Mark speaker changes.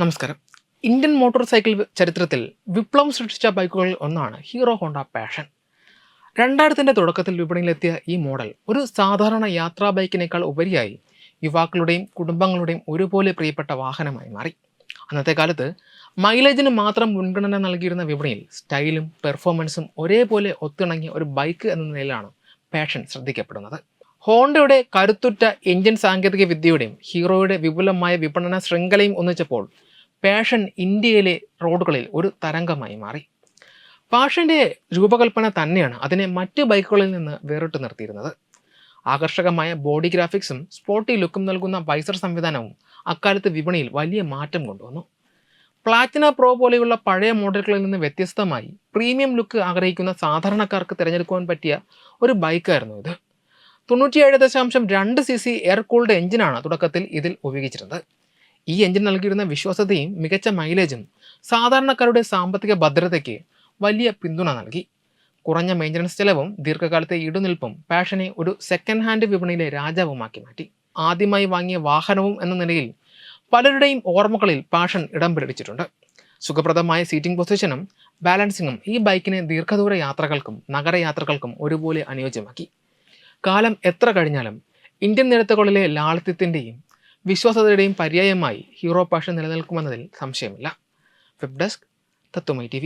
Speaker 1: നമസ്കാരം. Indian motor cycle ചരിത്രത്തിൽ വിപ്ലവം സൃഷ്ടിച്ച ബൈക്കുകളിൽ ഒന്നാണ് ഹീറോ ഹോണ്ട പാഷൻ. രണ്ടായിരത്തിന്റെ തുടക്കത്തിൽ വിപണിയിലെത്തിയ ഈ മോഡൽ ഒരു സാധാരണ യാത്രാ ബൈക്കിനേക്കാൾ ഉപരിയായി യുവാക്കളുടെയും കുടുംബങ്ങളുടെയും ഒരുപോലെ പ്രിയപ്പെട്ട വാഹനമായി മാറി. അന്നത്തെ കാലത്ത് മൈലേജിന് മാത്രം മുൻഗണന നൽകിയിരുന്ന വിപണിയിൽ സ്റ്റൈലും പെർഫോമൻസും ഒരേപോലെ ഒത്തിണങ്ങിയ ഒരു ബൈക്ക് എന്ന നിലയിലാണ് പാഷൻ ശ്രദ്ധിക്കപ്പെടുന്നത്. ഹോണ്ടയുടെ കരുത്തുറ്റ എഞ്ചിൻ സാങ്കേതിക വിദ്യയുടെയും ഹീറോയുടെ വിപുലമായ വിപണന ശൃംഖലയും ഒന്നിച്ചപ്പോൾ പാഷൻ ഇന്ത്യയിലെ റോഡുകളിൽ ഒരു തരംഗമായി മാറി. പാഷന്റെ രൂപകൽപ്പന തന്നെയാണ് അതിനെ മറ്റ് ബൈക്കുകളിൽ നിന്ന് വേറിട്ട് നിർത്തിയിരുന്നത്. ആകർഷകമായ ബോഡി ഗ്രാഫിക്സും സ്പോർട്ടി ലുക്കും നൽകുന്ന വൈസർ സംവിധാനവും അക്കാലത്ത് വിപണിയിൽ വലിയ മാറ്റം കൊണ്ടുവന്നു. പ്ലാറ്റിന പ്രോ പോലെയുള്ള പഴയ മോഡലുകളിൽ നിന്ന് വ്യത്യസ്തമായി പ്രീമിയം ലുക്ക് ആഗ്രഹിക്കുന്ന സാധാരണക്കാർക്ക് തിരഞ്ഞെടുക്കുവാൻ പറ്റിയ ഒരു ബൈക്കായിരുന്നു ഇത്. തൊണ്ണൂറ്റിയേഴ് ദശാംശം രണ്ട് സി സി എയർ കൂൾഡ് എഞ്ചിനാണ് തുടക്കത്തിൽ ഇതിൽ ഉപയോഗിച്ചിരുന്നത്. ഈ എഞ്ചിൻ നൽകിയിരുന്ന വിശ്വാസ്യതയും മികച്ച മൈലേജും സാധാരണക്കാരുടെ സാമ്പത്തിക ഭദ്രതയ്ക്ക് വലിയ പിന്തുണ നൽകി. കുറഞ്ഞ മെയിന്റനൻസ് ചെലവും ദീർഘകാലത്തെ ഇടുനിൽപ്പും പാഷനെ ഒരു സെക്കൻഡ് ഹാൻഡ് വിപണിയിലെ രാജാവുമാക്കി മാറ്റി. ആദ്യമായി വാങ്ങിയ വാഹനവും എന്ന നിലയിൽ പലരുടെയും ഓർമ്മകളിൽ പാഷൻ ഇടം പിടിച്ചിട്ടുണ്ട് സുഖപ്രദമായ സീറ്റിംഗ് പൊസിഷനും ബാലൻസിങ്ങും ഈ ബൈക്കിനെ ദീർഘദൂര യാത്രകൾക്കും നഗരയാത്രകൾക്കും ഒരുപോലെ അനുയോജ്യമാക്കി. കാലം എത്ര കഴിഞ്ഞാലും ഇന്ത്യൻ നിരത്തുകളിലെ ലാളിത്യത്തിന്റെയും വിശ്വാസതയുടെയും പര്യായമായി ഹീറോ പാഷൻ നിലനിൽക്കുമെന്നതിൽ സംശയമില്ല. വെബ് ഡെസ്ക് തത്വമൈ ടി